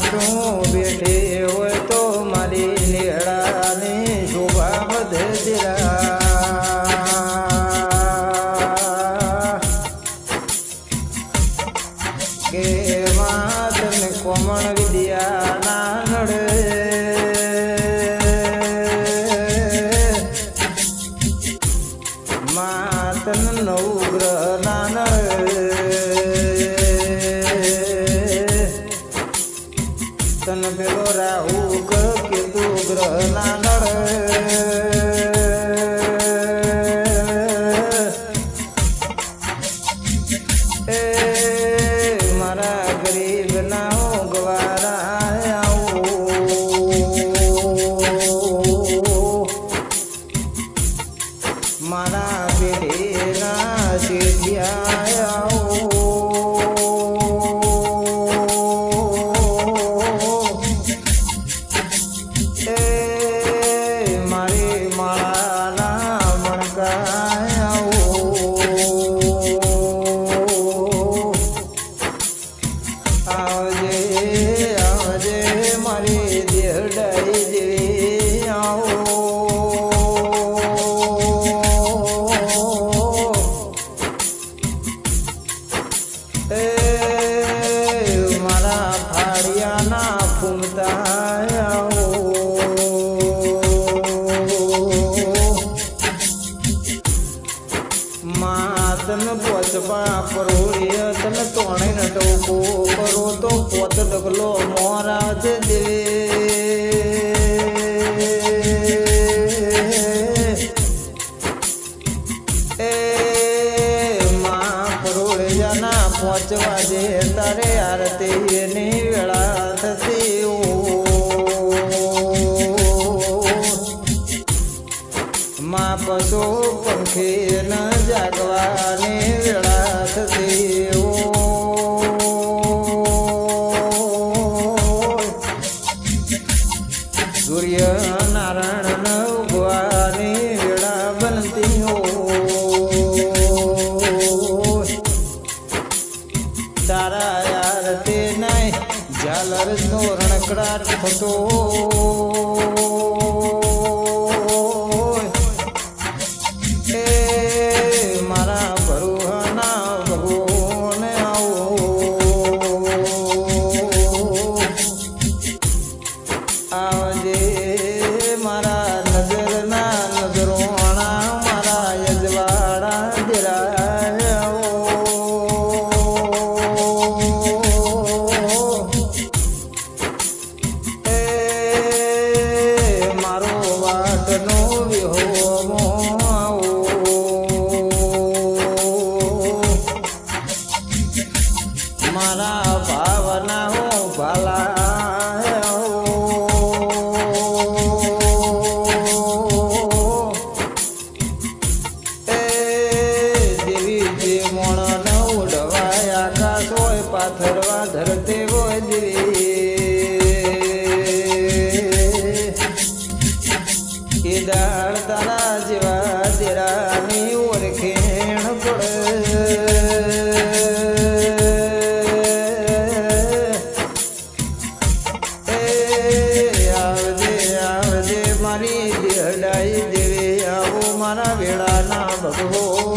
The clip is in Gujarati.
તું બેઠી હોય તો મારી નિહળાની શોભા વધે તન પેલો રાહુ કે તું ગ્રહ ના એ મારા ગરીબ ના ગવારા આવું. મારા ના ફૂમતા આવો. માતન બોચવા પરોળીય તને તોણે ન ટોકો કરો તો પોત ડગલો મોરા જ દેવે પહોંચવા દે તારે યાર નો રણકડાટ થતો. Mala. દેવે આવો મારા વેળાના ભગવો.